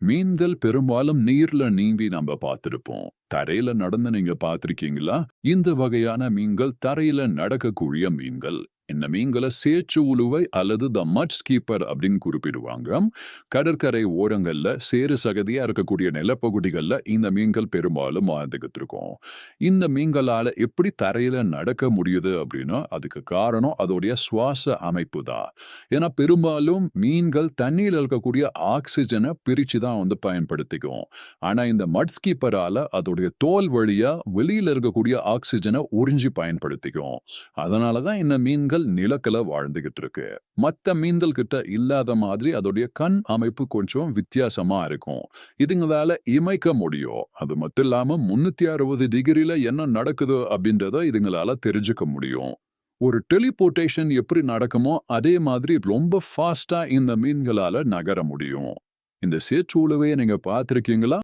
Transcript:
மீன்கள் பெரும்பாலும் நீர்ல நீந்தி நம்ம பார்த்திருப்போம். தரையில நடந்து நீங்க பார்த்திருக்கீங்களா? இந்த வகையான மீன்கள் தரையில நடக்கக்கூடிய மீன்கள். மீன்களை சேற்று உழுவை அல்லது த மட்ஸ் கீப்பர் அப்படின்னு குறிப்பிடுவாங்க. கடற்கரை ஓரங்களில் சேறு சகதியா இருக்கக்கூடிய நிலப்பகுதிகளில் இந்த மீன்கள் பெரும்பாலும் வாழ்ந்துக்கிட்டு இருக்கும் இந்த மீன்களால எப்படி தரையில நடக்க முடியுது அப்படின்னா அதுக்கு காரணம் அதோடைய சுவாச அமைப்பு தான். ஏன்னா பெரும்பாலும் மீன்கள் தண்ணியில் இருக்கக்கூடிய ஆக்சிஜனை பிரிச்சு தான் வந்து பயன்படுத்திக்கும். ஆனா இந்த மட்ஸ் கீப்பரால் அதோடைய தோல் வழியா வெளியில் இருக்கக்கூடிய ஆக்சிஜனை உறிஞ்சி பயன்படுத்திக்கும். அதனாலதான் இந்த மீன்கள் நிலக்கல வாழ்ந்துகிட்டு இருக்கு மத்த மீன்கள் கிட்ட இல்லாத மாதிரி அதோடைய கண் அமைப்பு கொஞ்சம் வித்தியாசமா இருக்கும். இதுங்களால இமைக்க முடியும். அது மட்டும் இல்லாம முன்னூத்தி அறுபது டிகிரியில என்ன நடக்குது அப்படின்றத இதுங்களால தெரிஞ்சுக்க முடியும். ஒரு டெலிபோர்டேஷன் எப்படி நடக்குமோ அதே மாதிரி ரொம்ப ஃபாஸ்டா இந்த மீன்களால நகர முடியும். இந்த சேற்றுழுவையை நீங்க பார்த்திருக்கீங்களா?